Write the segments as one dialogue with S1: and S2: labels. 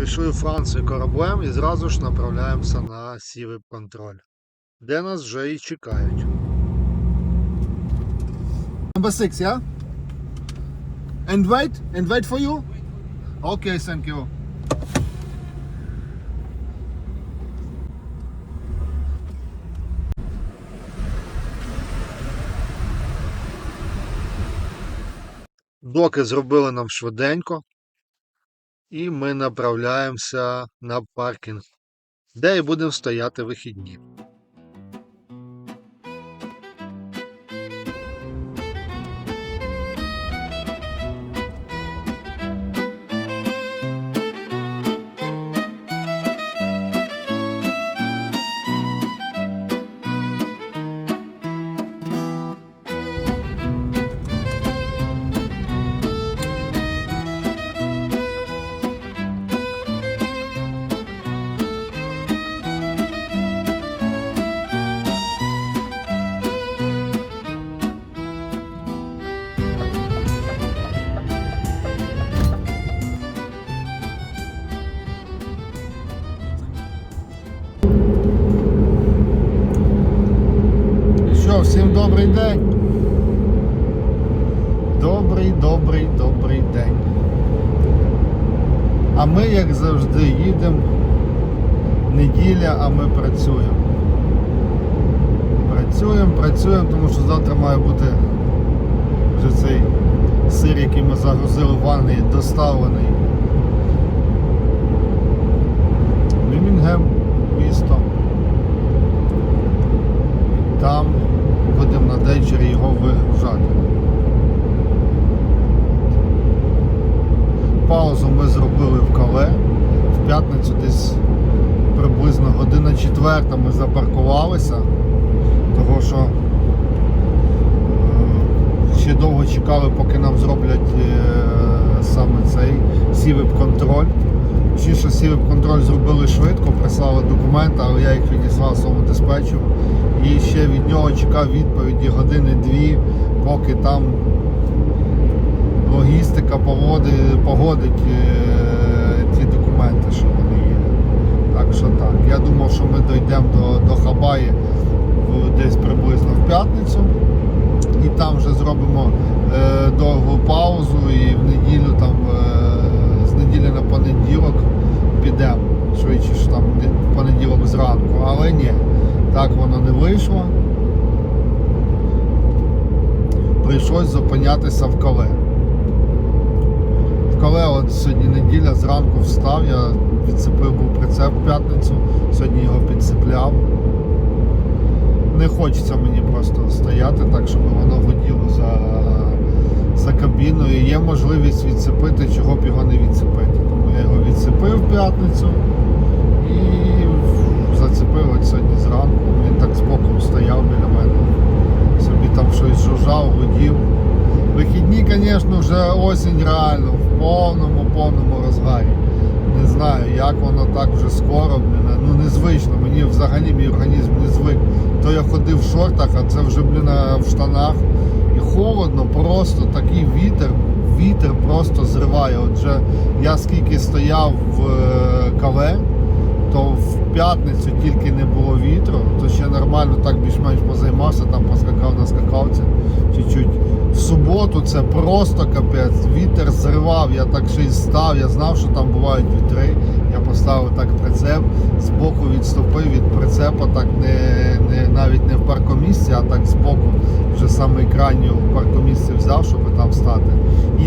S1: Прийшли у Францію кораблем і зразу ж направляємося на сівий контроль, де нас вже і чекають. Number six, yeah? And wait? And wait for you? Okay, thank you. Доки зробили нам швиденько, і ми направляємося на паркінг, де і будемо стояти вихідні. Добрий день. Добрий, добрий, добрий день. А ми, як завжди, їдемо. Неділя, а ми працюємо. Працюємо, працюємо, тому що завтра має бути вже цей сир, який ми загрузили в Англії, доставлений. Мімінгем, місто. Там дейчері його вигружати. Паузу ми зробили в кале. В п'ятницю десь приблизно година четверта ми запаркувалися, того що е, ще довго чекали, поки нам зроблять е, саме цей сівіп контроль. Що сівіп контроль зробили швидко, прислали документи, але я їх відіслав своєму диспетчеру. І ще від нього чекав відповіді години-дві, поки там логістика поводи, погодить е, ті документи, що вони є. Так що так. Я думав, що ми дійдемо до, до Хабаї десь приблизно в п'ятницю. І там вже зробимо е, довгу паузу і в неділю там е, неділі на понеділок підемо. Швидше ж там понеділок зранку. Але ні, так воно не вийшло. Прийшлось зупинятися в кале. В кале от сьогодні неділя, зранку встав, я відцепив був прицеп в п'ятницю, сьогодні його підцепляв. Не хочеться мені просто стояти так, щоб воно гуділо за, за кабіною. Є можливість відцепити, чого б його не відцепити. Тому я його відцепив в п'ятницю і зацепив от сьогодні зранку. Він так збоку стояв біля мене. Собі там щось жужжав, гудів. Вихідні, звісно, вже осінь реально в повному, повному розгарі. Не знаю, як воно так вже скоро, ну незвично. Мені взагалі мій організм не звик. То я ходив в шортах, а це вже блін, в штанах. І холодно, просто такий вітер, вітер просто зриває. Отже, я скільки стояв в каве, то в п'ятницю тільки не було вітру, то ще нормально так більш-менш позаймався, там поскакав на скакавці чуть-чуть. В суботу це просто капець. Вітер зривав, я так ще й став, я знав, що там бувають вітри. Поставив так прицеп, збоку відступив від прицепа, так не, не навіть не в паркомісці, а так збоку вже саме крайню паркомісце взяв, щоб там стати.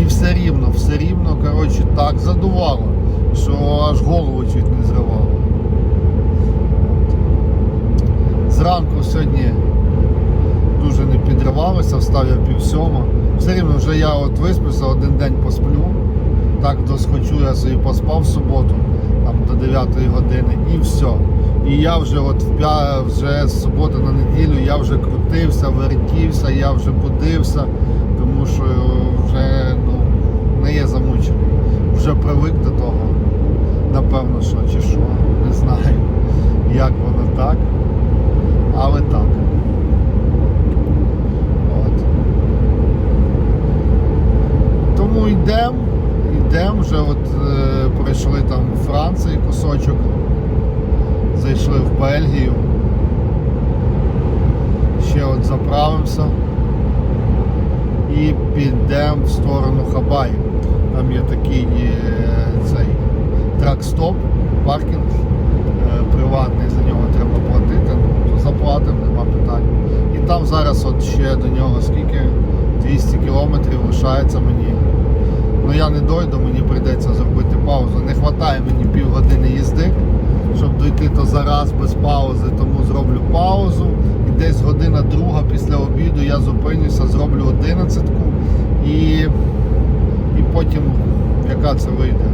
S1: І все рівно, все рівно, коротше, так задувало, що аж голову чуть не зривало. Зранку сьогодні дуже не підривалося, встав я пів сьома. Все рівно вже я от виспався, один день посплю. Так досхочу, я собі поспав в суботу, там до 9 години, і все. І я вже от вже з суботи на неділю я вже крутився, вертівся, я вже будився, тому що вже ну, не є замучений. Вже привик до того. Напевно, що чи що. Не знаю, як воно так. Але так. От. Тому йдемо, йдемо вже от е, пройшли там Франції кусочок, зайшли в Бельгію. Ще от заправимося і підемо в сторону Хабаїв. Там є такий е, цей трак-стоп, паркінг е, приватний, за нього треба платити. Ну, заплатимо, нема питань. І там зараз от ще до нього скільки 200 кілометрів лишається мені. Ну я не дойду, мені прийдеться зробити паузу. Не вистачає мені півгодини їзди, щоб дойти то зараз без паузи, тому зроблю паузу. І десь година друга після обіду я зупинюся, зроблю одинадцятку і, і потім яка це вийде?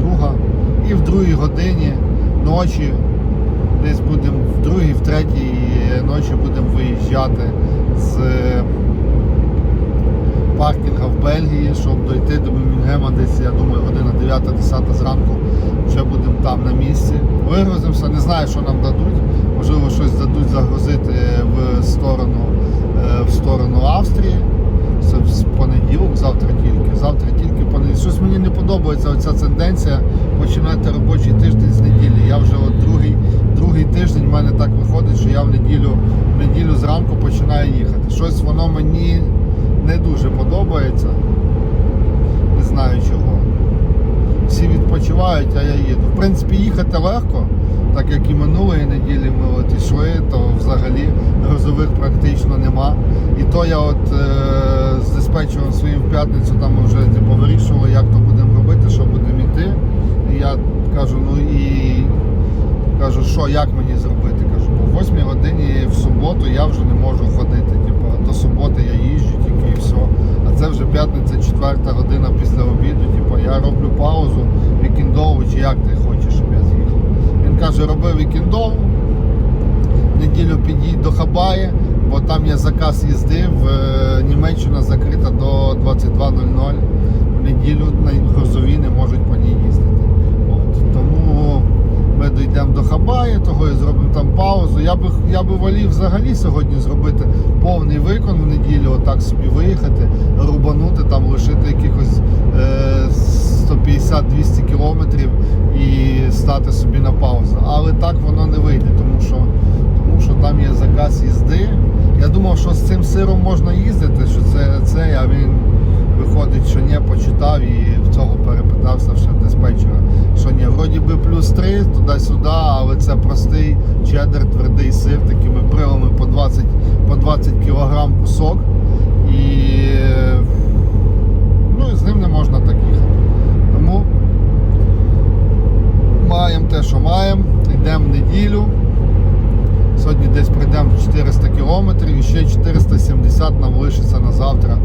S1: Друга. І в другій годині ночі, десь будемо в другій, в третій ночі будемо виїжджати з паркінга в Бельгії, щоб дойти до Мюнгема десь, я думаю, година 9-10 зранку вже будемо там на місці. Вигрузимося, не знаю, що нам дадуть. Можливо, щось дадуть загрузити в сторону, е, в сторону Австрії. Це з понеділок, завтра тільки. Завтра тільки понеділок. Щось мені не подобається оця тенденція починати робочий тиждень з неділі. Я вже от другий, другий тиждень в мене так виходить, що я в неділю, в неділю зранку починаю їхати. Щось воно мені не дуже подобається. Не знаю чого. Всі відпочивають, а я їду. В принципі, їхати легко, так як і минулої неділі ми от йшли, то взагалі грузових практично нема. І то я от е, з диспетчером своїм в п'ятницю там ми вже типу, вирішували, як то будемо робити, що будемо йти. І я кажу, ну і кажу, що як мені зробити? Кажу, бо в 8 годині в суботу я вже не можу ходити. Типу, до суботи я їжджу тільки і все. А це вже п'ятниця, четверта година після обіду. Типу, я роблю паузу вікендову, чи як ти хочеш, щоб я з'їхав. Він каже, роби вікендову, неділю підійдь до Хабаї, бо там є заказ їзди. В е, Німеччина закрита до 22.00. В неділю на грузові не можуть по ній їздити. Ми дійдемо до Хабаї, того і зробимо там паузу. Я би, я би волів взагалі сьогодні зробити повний викон в неділю, отак собі виїхати, рубанути, там лишити якихось е, 150-200 кілометрів і стати собі на паузу. Але так воно не вийде, тому що, тому що там є заказ їзди. Я думав, що з цим сиром можна їздити, що це цей, а він виходить, що ні, почитав і в цього перепитався ще диспетчера, що вроді би плюс 3 туди-сюди, але це простий чеддер, твердий сир, такими брилами по 20, по 20 кг кусок. І ну, і з ним не можна так їхати. Тому маємо те, що маємо, йдемо в неділю. Сьогодні десь прийдемо 400 кілометрів і ще 470 нам лишиться на завтра.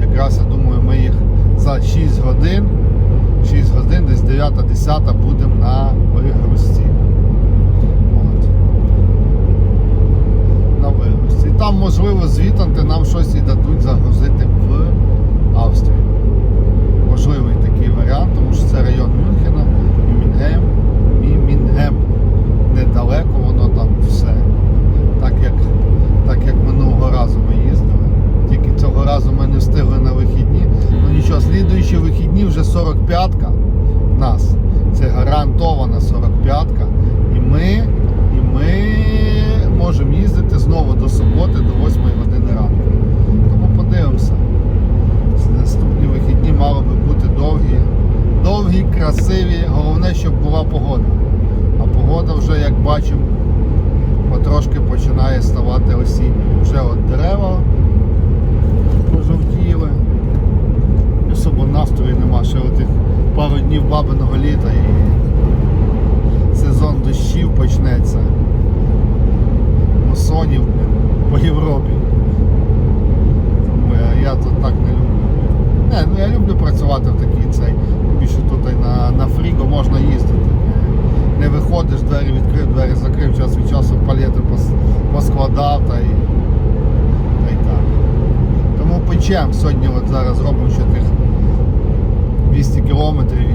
S1: Якраз я думаю, ми їх за 6 годин, 9, 10 будемо на вигрузці. От. На вигрузці. І там, можливо, звітанти нам щось і дадуть загрузити в Австрію. Можливий такий варіант, тому що це район Мюнхена, Мінгем. Мімінгем. Недалеко воно там все. Так як так як минулого разу ми їздили. Тільки цього разу ми не встигли на вихідні. Ну нічого, слідуючі вихідні вже 45-ка нас. Це гарантована 45-ка. І ми, і ми можемо їздити знову до суботи, до 8 години ранку. Тому подивимося. Наступні вихідні мали би бути довгі. Довгі, красиві. Головне, щоб була погода. А погода вже, як бачимо, потрошки починає ставати осінньою. Вже от дерева пожовтіли. І особо настрою нема, ще отих пару днів бабиного літа і сезон дощів почнеться. Мусонів блін, по Європі. Тому я, я тут так не люблю. Не, ну я люблю працювати в такій цей. Більше тут і на, на фріго можна їздити. Не виходиш, двері відкрив, двері закрив, час від часу палети пос- поскладав та й, та й так. Тому сьогодні от зараз робимо ще тих 200 кілометрів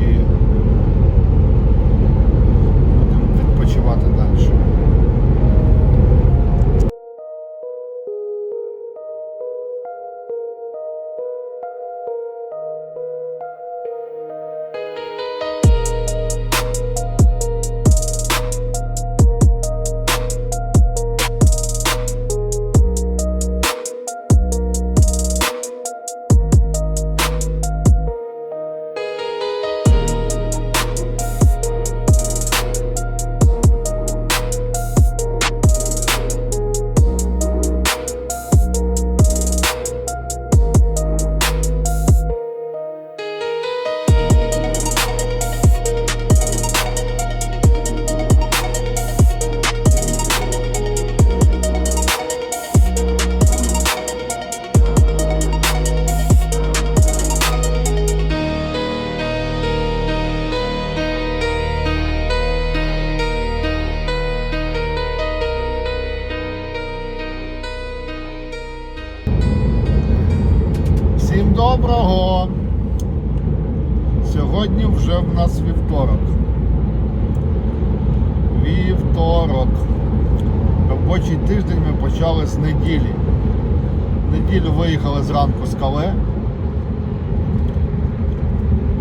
S1: виїхали зранку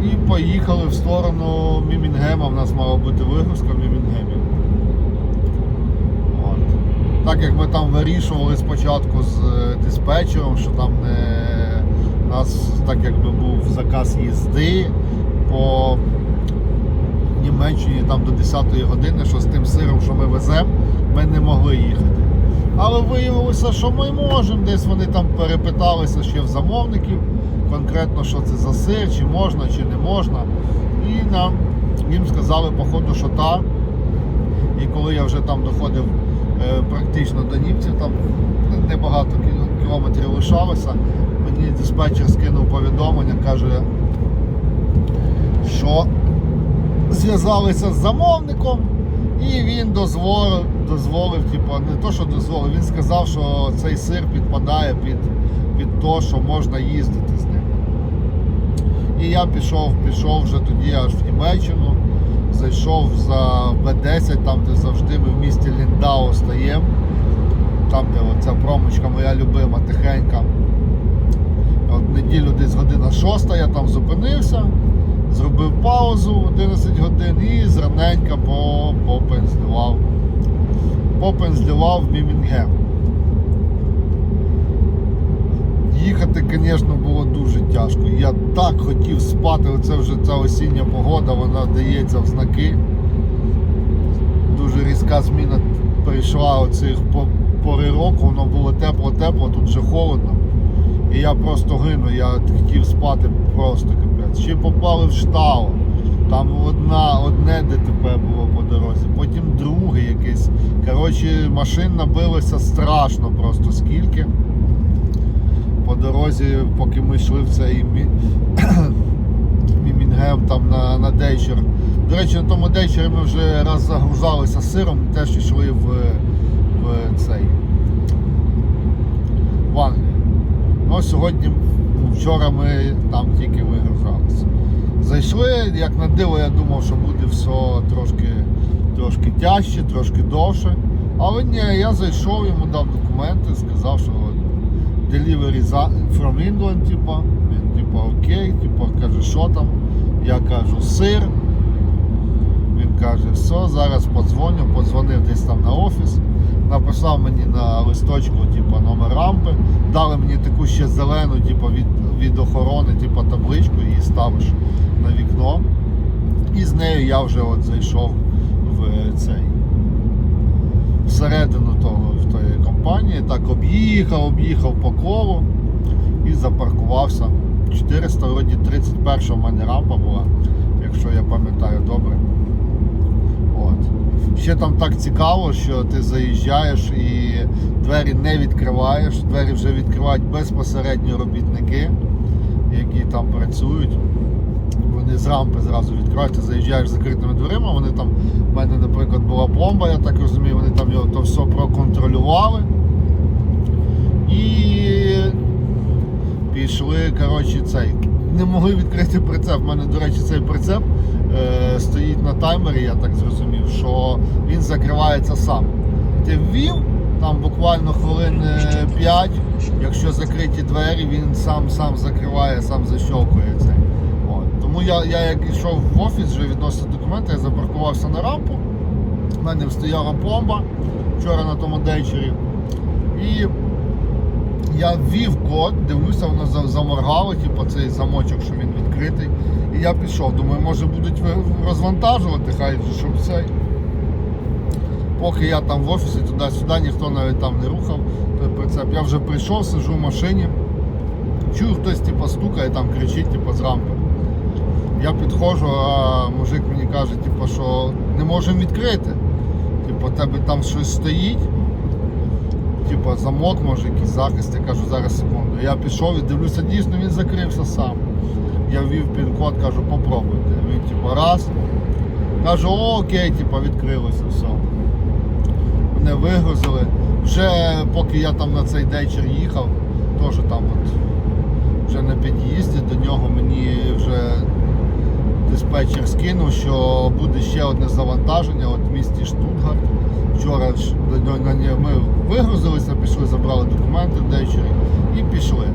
S1: і поїхали в сторону Мімінгема. У нас мала бути вигрузка в Мімінгемі. От. Так як ми там вирішували спочатку з е, диспетчером, що там не у нас так якби був заказ їзди по Німеччині там до 10-ї години, що з тим сиром, що ми веземо, ми не могли їхати. Але виявилося, що ми можемо. Десь вони там перепиталися ще в замовників, конкретно, що це за сир, чи можна, чи не можна. І нам їм сказали, походу, що так. І коли я вже там доходив е, практично до німців, там небагато кілометрів лишалося, мені диспетчер скинув повідомлення, каже, що зв'язалися з замовником, і він дозволив, дозволив, типу, не то, що дозволив, він сказав, що цей сир підпадає під, під те, що можна їздити з ним. І я пішов, пішов вже тоді аж в Німеччину, зайшов за Б10, там де завжди ми в місті Ліндау стаємо. Там, де оця промочка моя любима, тихенька. От неділю десь година шоста, я там зупинився, зробив паузу 11 годин і зраненька по попензлював. Попензлював в Мімінгем. Їхати, звісно, було дуже тяжко. Я так хотів спати, оце вже ця осіння погода, вона дається в знаки. Дуже різка зміна прийшла оцих пори року, воно було тепло-тепло, тут вже холодно. І я просто гину, я хотів спати просто капець. Ще попали в штау. Там одна, одне ДТП було по дорозі, потім друге якесь. Коротше, машин набилося страшно просто скільки. По дорозі, поки ми йшли в цей мі... Мімінгем там на, на Дейчер. До речі, на тому Дейчері ми вже раз загружалися сиром, теж йшли в, в цей в Англію. Ну, сьогодні, вчора ми там тільки вигружалися. Зайшли, як на диво, я думав, що буде все трошки, трошки тяжче, трошки довше. Але ні, я зайшов, йому дав документи, сказав, що delivery from England, типа. Він типа окей, типа каже, що там. Я кажу, сир. Він каже, все, зараз подзвоню, подзвонив десь там на офіс, написав мені на листочку, типу, номер рампи, дали мені таку ще зелену, типу, від, від охорони, типу, табличку, її ставиш на вікно. І з нею я вже от зайшов в цей всередину того в тої компанії, так об'їхав, об'їхав по колу і запаркувався. 400, вроді 31 в мене рампа була, якщо я пам'ятаю добре. От. Ще там так цікаво, що ти заїжджаєш і двері не відкриваєш, двері вже відкривають безпосередньо робітники, які там працюють. З рампи зразу ти заїжджаєш закритими дверима, вони там, в мене, наприклад, була пломба, я так розумію, вони там його то все проконтролювали. І пішли, коротше, цей. Не могли відкрити прицеп. У мене, до речі, цей прицеп е, стоїть на таймері, я так зрозумів, що він закривається сам. Ти ввів, там буквально хвилин 5, якщо закриті двері, він сам сам закриває, сам защовкує цей. Тому я, я як йшов в офіс, вже відносив документи, я запаркувався на рампу. У мене стояла пломба вчора на тому дейчері. І я ввів код, дивлюся, воно заморгало, типу цей замочок, що він відкритий. І я пішов. Думаю, може будуть розвантажувати, хай щоб цей. Поки я там в офісі туди-сюди, ніхто навіть там не рухав той прицеп. Я вже прийшов, сижу в машині. Чую, хтось типу, стукає, там кричить типу, з рампи. Я підходжу, а мужик мені каже, типу, що не можемо відкрити. Типу, тебе там щось стоїть. Типа замок, може якийсь захист, я кажу, зараз секунду. Я пішов і дивлюся, дійсно він закрився сам. Я ввів пін-код, кажу, попробуйте. Він типу раз. Кажу, о, окей, типу, відкрилося все. Мене вигрузили. Вже поки я там на цей дейчер їхав, теж там от вже на під'їзді. До нього мені вже диспетчер скинув, що буде ще одне завантаження от в місті Штутгарт. Вчора ми вигрузилися, пішли, забрали документи ввечері і пішли.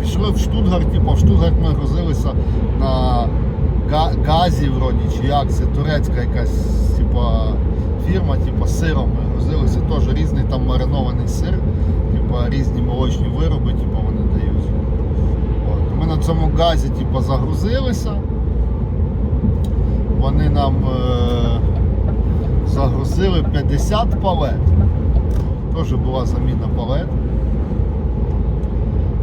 S1: Пішли в Штутгарт, типу, в Штутгарт ми грузилися на газі, вроді, чи як це турецька якась типа, фірма, типу, сиром ми грузилися. Теж різний там маринований сир, типу, різні молочні вироби, типу, вони дають. От. Ми на цьому газі типу, загрузилися. Вони нам е- загрузили 50 палет. Теж була заміна палет.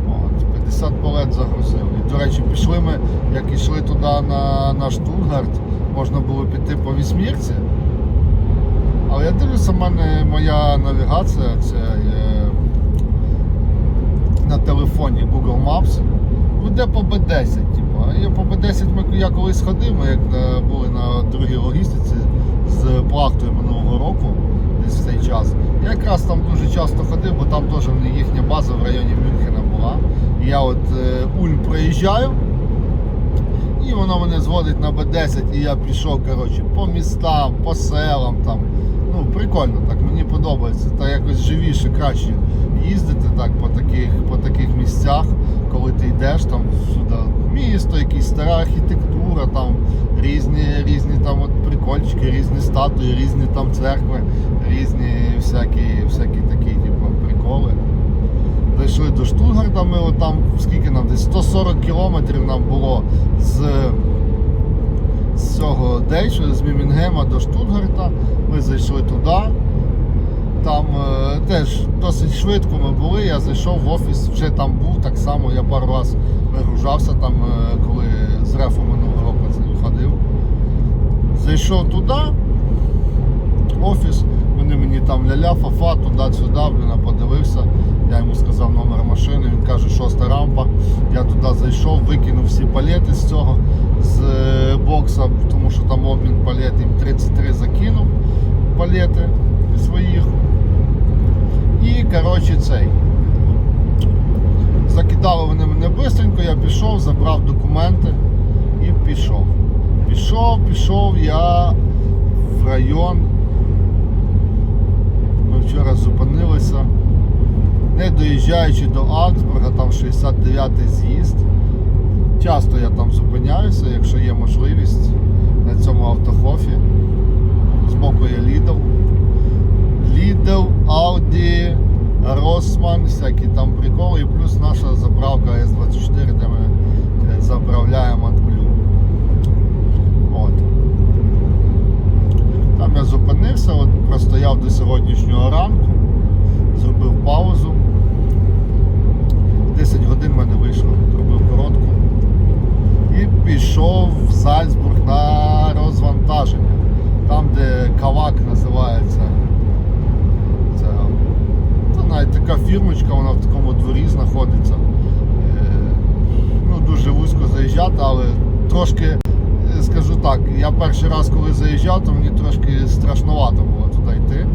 S1: От, 50 палет загрузили. І, до речі, пішли ми, як йшли туди на, на Штутгарт, можна було піти по вісьмірці. Але я дивлюся, в мене моя навігація це е, на телефоні Google Maps. Веде по B10. Я по B10 ми, я колись ходив, ми як були на другій логістиці з плахтою минулого року, десь в цей час. Я якраз там дуже часто ходив, бо там теж їхня база в районі Мюнхена була. І я от е, Ульм проїжджаю, і воно мене зводить на Б10, і я пішов коротше, по містам, по селам. там. Ну, прикольно, так мені подобається. Та якось живіше, краще їздити так по таких, по таких місцях, коли ти йдеш там сюди. Місто, якісь стара архітектура, там різні, різні там от прикольчики, різні статуї, різні там церкви, різні всякі, всякі такі типу, приколи. Дійшли до Штутгарта, ми там скільки нам десь 140 кілометрів нам було з, з цього Дейчу, з Мімінгема до Штутгарта. Ми зайшли туди. Там е, теж досить швидко ми були. Я зайшов в офіс, вже там був так само. Я пару раз вигружався там, е, коли з рефу минулого року ходив. Зайшов туди, офіс, вони мені там ля-ля, фафа, туди-сюди, подивився. Я йому сказав номер машини, він каже, шоста рампа. Я туди зайшов, викинув всі палети з цього, з е, бокса, тому що там обмін палет, їм 33 закинув палети своїх. І коротше цей. Закидали вони мене бистренько, я пішов, забрав документи і пішов. Пішов, пішов я в район. Ми вчора зупинилися. Не доїжджаючи до Аксбурга, там 69-й з'їзд. Часто я там зупиняюся, якщо є можливість на цьому автохофі. Збоку є Lidl. Lidl, Audi, Rossmann, всякі там приколи, і плюс наша заправка С24, де ми е, заправляємо AdBlue. От. Там я зупинився, от простояв до сьогоднішнього ранку, зробив паузу. 10 годин в мене вийшло, зробив коротку. І пішов в Зальцбург на розвантаження. Там, де Кавак називається. Це це навіть така фірмочка, вона в такому дворі знаходиться. Е, Ну, дуже вузько заїжджати, але трошки, е, скажу так, я перший раз, коли заїжджав, то мені трошки страшнувато було туди йти.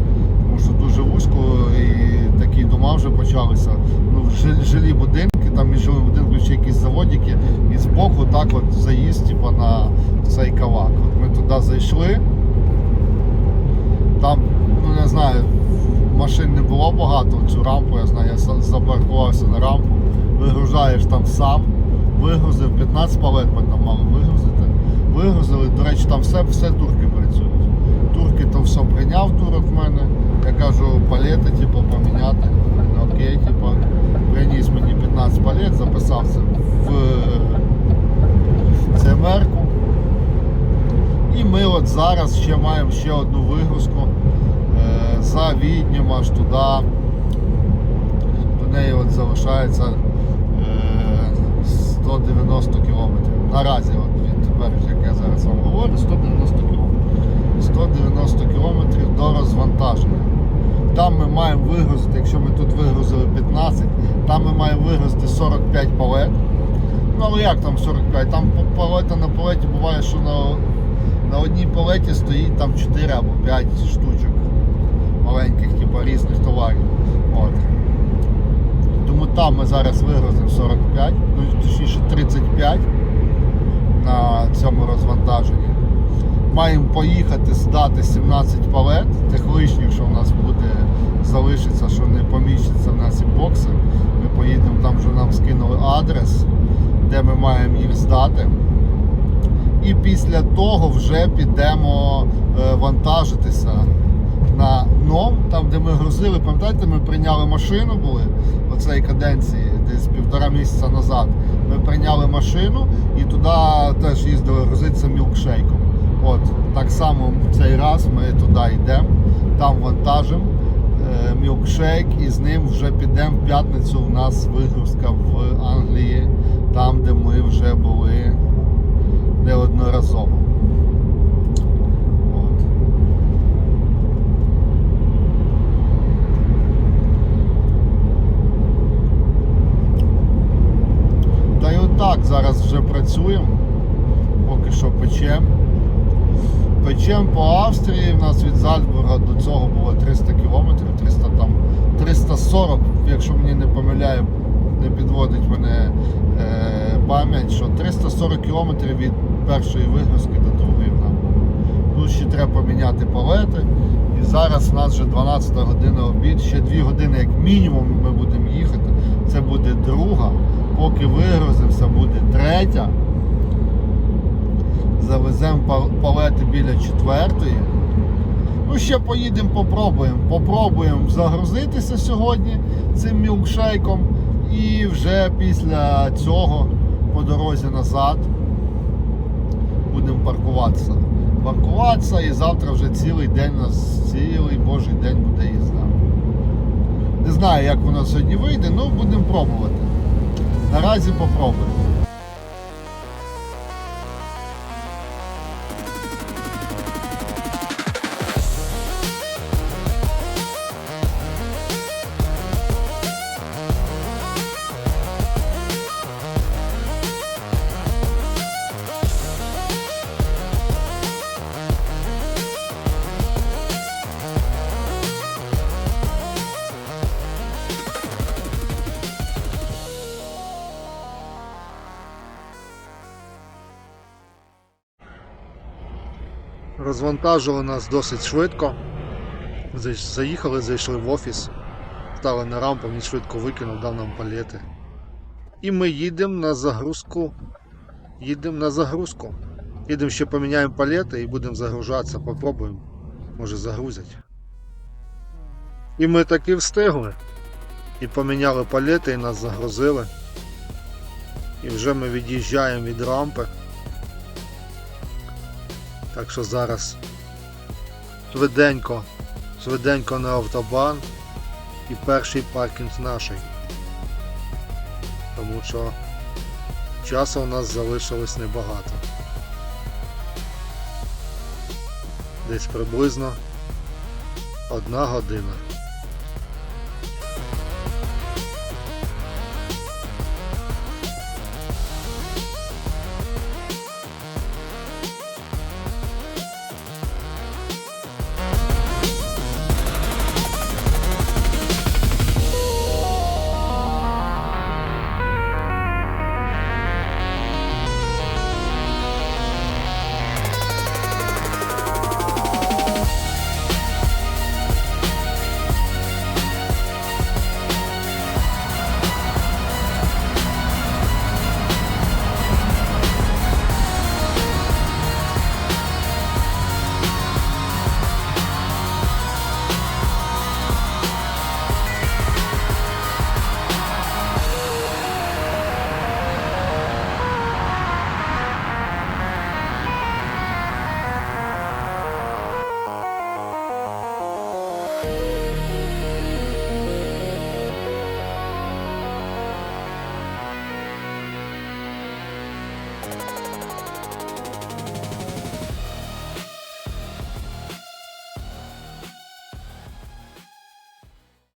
S1: Тому що дуже вузько і такі дома вже почалися. Ну, жилі будинки, там між жилими будинками ще якісь заводики, і збоку так от заїзд типу, на цей кавак. От ми туди зайшли. Там, ну не знаю, машин не було багато, цю рампу, я знаю, я запаркувався на рампу, вигружаєш там сам, вигрузив 15 палет ми там мали вигрузити. Вигрузили, до речі, там все, все турки працюють. Турки то все прийняв турок в мене. Я кажу, палети, типу, поміняти. Ну, окей, типу, приніс мені 15 палет, записав це в ЦМР-ку. І ми от зараз ще маємо ще одну вигрузку е, за Віднем аж туди. До неї от залишається 190 кілометрів. Наразі от від тепер, як я зараз вам говорю, 190 кілометрів. 190 кілометрів до розвантаження. Там ми маємо вигрузити, якщо ми тут вигрузили 15, там ми маємо вигрузити 45 палет. Ну але як там 45? Там палета на палеті буває, що на, на одній палеті стоїть там 4 або 5 штучок маленьких, типу різних товарів. От. Тому там ми зараз вигрузимо 45, ну точніше 35 на цьому розвантаженні. Маємо поїхати здати 17 палет, тих лишніх, що в нас буде залишиться, що не поміщаться в нас і бокси. Ми поїдемо, там вже нам скинули адрес, де ми маємо їх здати. І після того вже підемо е, вантажитися на ном, там де ми грузили, пам'ятаєте, ми прийняли машину були оцеї каденції, десь півтора місяця назад. Ми прийняли машину і туди теж їздили грузитися мілкшейком. От так само в цей раз ми туди йдемо, там вантажимо е, мілкшейк і з ним вже підемо в п'ятницю. У нас вигрузка в Англії, там де ми вже були неодноразово. От. Та й отак зараз вже працюємо, поки що печемо. Печем по Австрії, в нас від Зальцбурга до цього було 300 кілометрів, 300 там 340, якщо мені не помиляє, не підводить мене е, пам'ять, що 340 кілометрів від першої вигрузки до другої нам. Тут ще треба поміняти палети. І зараз у нас вже 12 година обід, ще 2 години як мінімум ми будемо їхати. Це буде друга. Поки вигрузимося, буде третя завеземо палети біля четвертої. Ну, ще поїдемо, попробуємо. Попробуємо загрузитися сьогодні цим мілкшейком. І вже після цього по дорозі назад будемо паркуватися. Паркуватися і завтра вже цілий день у нас, цілий божий день буде їзда. Не знаю, як воно сьогодні вийде, але будемо пробувати. Наразі попробуємо. Розвантажили нас досить швидко. Заїхали, зайшли в офіс, стали на рампу, він швидко викинув, дав нам палети. І ми їдемо на загрузку. Їдемо на загрузку. Їдемо ще поміняємо палети і будемо загружатися, попробуємо. Може загрузять. І ми таки встигли. І поміняли палети, і нас загрузили. І вже ми від'їжджаємо від рампи. Так що зараз швиденько, швиденько на автобан і перший паркінг наший. Тому що часу у нас залишилось небагато. Десь приблизно одна година.